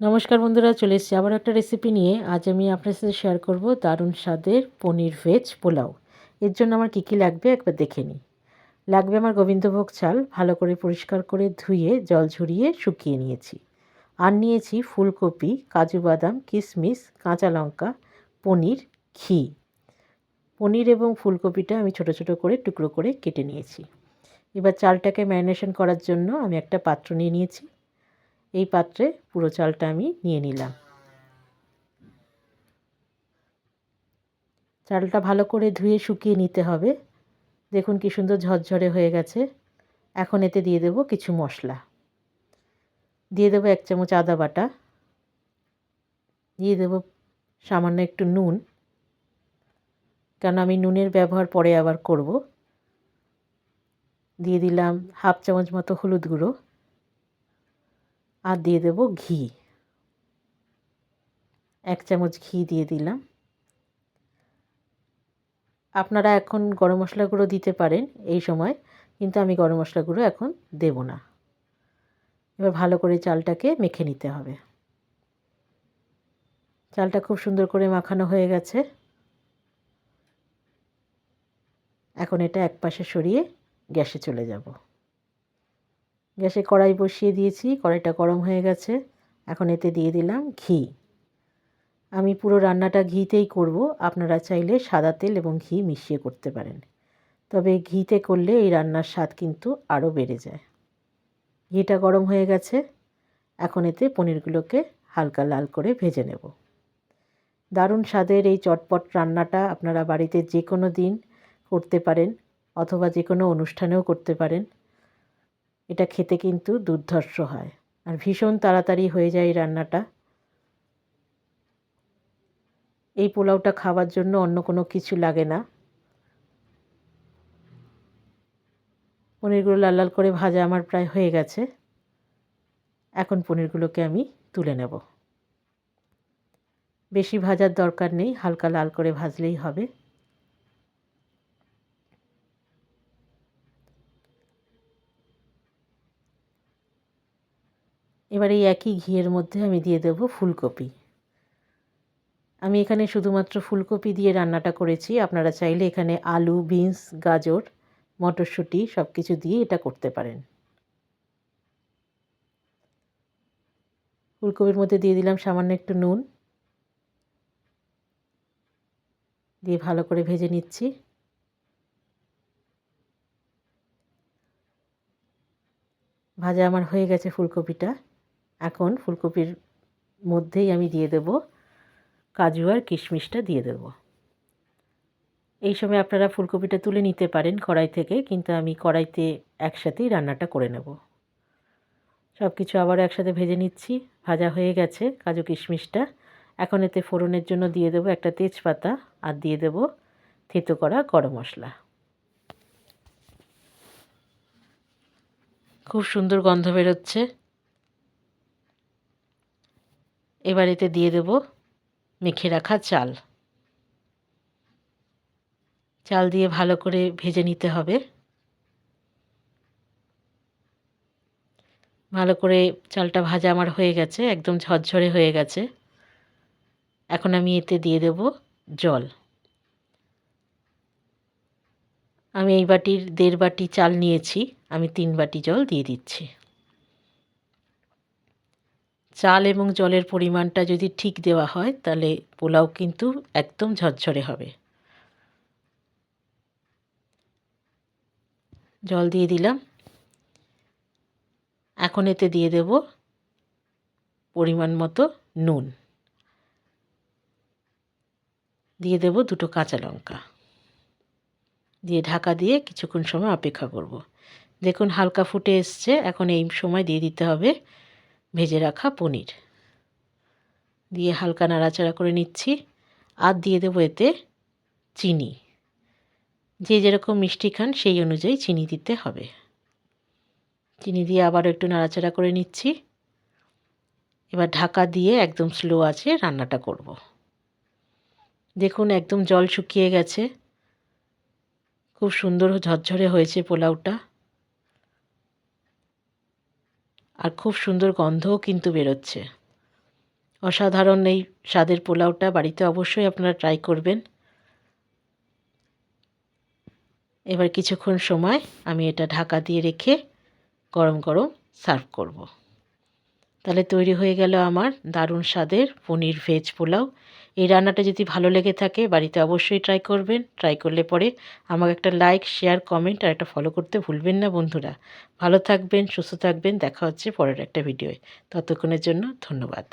নমস্কার বন্ধুরা, চলে এসেছি আবার একটা রেসিপি নিয়ে। আজ আমি আপনার সাথে শেয়ার করব দারুণ স্বাদের পনির ভেজ পোলাও। এর জন্য আমার কী কী লাগবে একবার দেখে নিই। লাগবে আমার গোবিন্দভোগ চাল, ভালো করে পরিষ্কার করে ধুয়ে, জল ঝরিয়ে শুকিয়ে নিয়েছি। আর নিয়েছি ফুলকপি, কাজু বাদাম, কিশমিশ, কাঁচা লঙ্কা, পনির, ঘি। পনির এবং ফুলকপিটা আমি ছোট ছোট করে টুকরো করে কেটে নিয়েছি। এবার চালটাকে ম্যারিনেশন করার জন্য আমি একটা পাত্র নিয়ে নিয়েছি। এই পাত্রে পুরো চালটা আমি নিয়ে নিলাম। চালটা ভালো করে ধুয়ে শুকিয়ে নিতে হবে। দেখুন কি সুন্দর ঝরঝরে হয়ে গেছে। এখন এতে দিয়ে দেব কিছু মশলা। দিয়ে দেবো এক চামচ আদা বাটা। দিয়ে দেব সামান্য একটু নুন। কারণ আমি নুনের ব্যবহার পরে আবার করব। দিয়ে দিলাম হাফ চামচ মতো হলুদ গুঁড়ো। আর দিয়ে দেব ঘি। এক চামচ ঘি দিয়ে দিলাম। আপনারা এখন গরম মশলা গুঁড়ো দিতে পারেন এই সময়, কিন্তু আমি গরম মশলা গুঁড়ো এখন দেব না। এবার ভালো করে চালটাকে মেখে নিতে হবে। চালটা খুব সুন্দর করে মাখানো হয়ে গেছে। এখন এটা এক পাশে সরিয়ে গ্যাসে চলে যাব। গ্যাসে কড়াই বসিয়ে দিয়েছি, কড়াইটা গরম হয়ে গেছে। এখন এতে দিয়ে দিলাম ঘি। আমি পুরো রান্নাটা ঘিতেই করব, আপনারা চাইলে সাদা তেল এবং ঘি মিশিয়ে করতে পারেন। তবে ঘিতে করলে এই রান্নার স্বাদ কিন্তু আরও বেড়ে যায়। ঘিটা গরম হয়ে গেছে, এখন এতে পনিরগুলোকে হালকা লাল করে ভেজে নেব। দারুণ স্বাদের এই চটপট রান্নাটা আপনারা বাড়িতে যে কোনো দিন করতে পারেন অথবা যে কোনো অনুষ্ঠানেও করতে পারেন। এটা খেতে কিন্তু দুর্ধর্ষ হয়। আর ভীষণ তাড়াতাড়ি হয়ে যায় রান্নাটা। এই পোলাওটা খাওয়ার জন্য অন্য কোনো কিছু লাগে না। পনিরগুলো লাল লাল করে ভাজা আমার প্রায় হয়ে গেছে। এখন পনিরগুলোকে আমি তুলে নেব। বেশি ভাজার দরকার নেই, হালকা লাল করে ভাজলেই হবে। এবার এই একই ঘিয়ের মধ্যে আমি দিয়ে দেবো ফুলকপি। আমি এখানে শুধুমাত্র ফুলকপি দিয়ে রান্নাটা করেছি। আপনারা চাইলে এখানে আলু, বিনস, গাজর, মটরশুঁটি সব কিছু দিয়ে এটা করতে পারেন। ফুলকপির মধ্যে দিয়ে দিলাম সামান্য একটু নুন। দিয়ে ভালো করে ভেজে নিচ্ছি। ভাজা আমার হয়ে গেছে ফুলকপিটা। এখন ফুলকপির মধ্যেই আমি দিয়ে দেব কাজু আর কিশমিশটা দিয়ে দেব। এই সময় আপনারা ফুলকপিটা তুলে নিতে পারেন কড়াই থেকে, কিন্তু আমি কড়াইতে একসাথেই রান্নাটা করে নেব। সব কিছু আবার একসাথে ভেজে নিচ্ছি, ভাজা হয়ে গেছে কাজু কিশমিশটা। এখন এতে ফোড়নের জন্য দিয়ে দেবো একটা তেজপাতা আর দিয়ে দেব থেতো করা গরম মশলা। খুব সুন্দর গন্ধ বেরোচ্ছে। এবার এতে দিয়ে দেব মেখে রাখা চাল। চাল দিয়ে ভালো করে ভেজে নিতে হবে। ভালো করে চালটা ভাজা আমার হয়ে গেছে, একদম ঝরঝরে হয়ে গেছে। এখন আমি এতে দিয়ে দেব জল। আমি এই বাটির দেড় বাটি চাল নিয়েছি, আমি তিন বাটি জল দিয়ে দিচ্ছি। চাল এবং জলের পরিমাণটা যদি ঠিক দেওয়া হয়, তাহলে পোলাও কিন্তু একদম ঝরঝরে হবে। জল দিয়ে দিলাম। এখন এতে দিয়ে দেব পরিমাণ মতো নুন। দিয়ে দেব দুটো কাঁচা লঙ্কা। দিয়ে ঢাকা দিয়ে কিছুক্ষণ সময় অপেক্ষা করব। দেখুন হালকা ফুটে এসছে, এখন এই সময় দিয়ে দিতে হবে ভেজে রাখা পনির। দিয়ে হালকা নাড়াচাড়া করে নিচ্ছি। আর দিয়ে দেবো এতে চিনি। যে যেরকম মিষ্টি খান, সেই অনুযায়ী চিনি দিতে হবে। চিনি দিয়ে আবার একটু নাড়াচাড়া করে নিচ্ছি। এবার ঢাকা দিয়ে একদম স্লো আছে রান্নাটা করব। দেখুন, একদম জল শুকিয়ে গেছে। খুব সুন্দর ঝরঝরে হয়েছে পোলাওটা। আর খুব সুন্দর গন্ধও কিন্তু বেরোচ্ছে। অসাধারণ এই স্বাদের পোলাওটা বাড়িতে অবশ্যই আপনারা ট্রাই করবেন। এবার কিছুক্ষণ সময় আমি এটা ঢাকা দিয়ে রেখে গরম গরম সার্ভ করব। তাহলে তৈরি হয়ে গেল আমার দারুণ স্বাদের পনির ভেজ পোলাও। এই রান্নাটা যদি ভালো লেগে থাকে, বাড়িতে অবশ্যই ট্রাই করবেন। ট্রাই করলে পরে আমাকে একটা লাইক শেয়ার কমেন্ট আর একটা ফলো করতে ভুলবেন না বন্ধুরা। ভালো থাকবেন, সুস্থ থাকবেন। দেখা হচ্ছে পরের একটা ভিডিওয় ততক্ষণের জন্য ধন্যবাদ।